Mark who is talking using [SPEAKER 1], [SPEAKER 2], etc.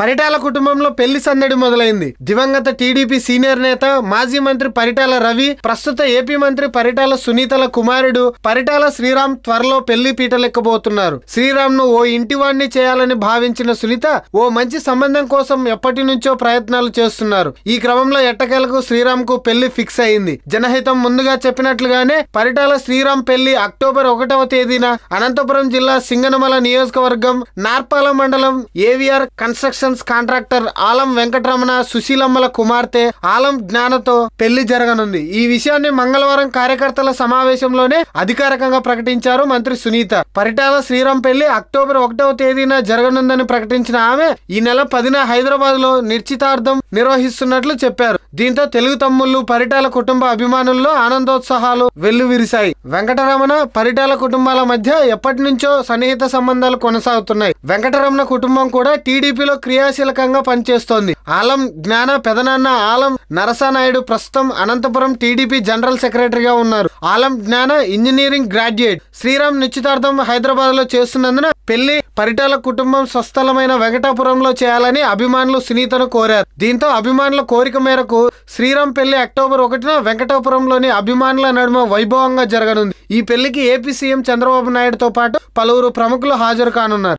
[SPEAKER 1] పరిటాల కుటుంబంలో పెళ్ళి సందడి మొదలైంది. దివంగత టీడీపీ సీనియర్ నేత మాజీ మంత్రి పరిటాల రవి ప్రస్తుత ఏపీ మంత్రి పరిటాల సునీతల కుమారుడు పరిటాల శ్రీరామ్ త్వరలో పెళ్ళి పీటలెక్కబోతున్నారు. శ్రీరామ్ను ఓ ఇంటివాణ్ణి చేయాలని భావించిన సునీత ఓ మంచి సంబంధం కోసం ఎప్పటి నుంచో ప్రయత్నాలు చేస్తున్నారు. ఈ క్రమంలో ఎట్టకేలకు శ్రీరామ్కు పెళ్ళి ఫిక్స్ అయింది. జనహితం ముందుగా చెప్పినట్లుగానే పరిటాల శ్రీరామ్ పెళ్ళి అక్టోబర్ ఒకటవ తేదీన అనంతపురం జిల్లా సింగనమల నియోజకవర్గం నార్పాల మండలం AVR construction constructions contractor Alam Venkataramana సుశీలమ్మల కుమార్తె ఆలం జ్ఞానతో పెళ్ళి జరగనుంది. ఈ విషయాన్ని మంగళవారం కార్యకర్తల సమావేశంలోనే అధికారికంగా ప్రకటించారు మంత్రి సునీత. పరిటాల శ్రీరామ్ పెళ్ళి అక్టోబర్ ఒకటవ తేదీన జరగనుందని ప్రకటించిన ఆమె ఈ నెల పదిన హైదరాబాద్లో నిశ్చితార్థం నిర్వహిస్తున్నట్లు చెప్పారు. దీంతో తెలుగు తమ్ముళ్ళు పరిటాల కుటుంబ అభిమానుల్లో ఆనందోత్సాహాలు వెల్లువిరిశాయి. వెంకటరమణ పరిటాల కుటుంబాల మధ్య ఎప్పటి నుంచో సన్నిహిత సంబంధాలు కొనసాగుతున్నాయి. వెంకటరమణ కుటుంబం కూడా టీడీపీలో క్రియాశీలకంగా పనిచేస్తోంది. ఆలం జ్ఞాన పెదనాన్న ఆలం నరసానాయుడు ప్రస్తుతం అనంతపురం టీడీపీ జనరల్ సెక్రటరీగా ఉన్నారు. ఆలం జ్ఞాన ఇంజనీరింగ్ గ్రాడ్యుయేట్. శ్రీరామ్ నిశ్చితార్థం హైదరాబాద్లో చేస్తున్నందున పెళ్ళి పరిటాల కుటుంబం స్వస్థలమైన వెంకటాపురంలో చేయాలని అభిమానులు సునీతను కోరారు. దీంతో అభిమానుల కోరిక మేరకు శ్రీరామ్ పెళ్ళి అక్టోబర్ ఒకటిన వెంకటాపురంలోని అభిమానుల నడుమ వైభవంగా జరగనుంది. ఈ పెళ్ళికి ఏపీ సీఎం చంద్రబాబు నాయుడుతో పాటు పలువురు ప్రముఖులు హాజరు కానున్నారు.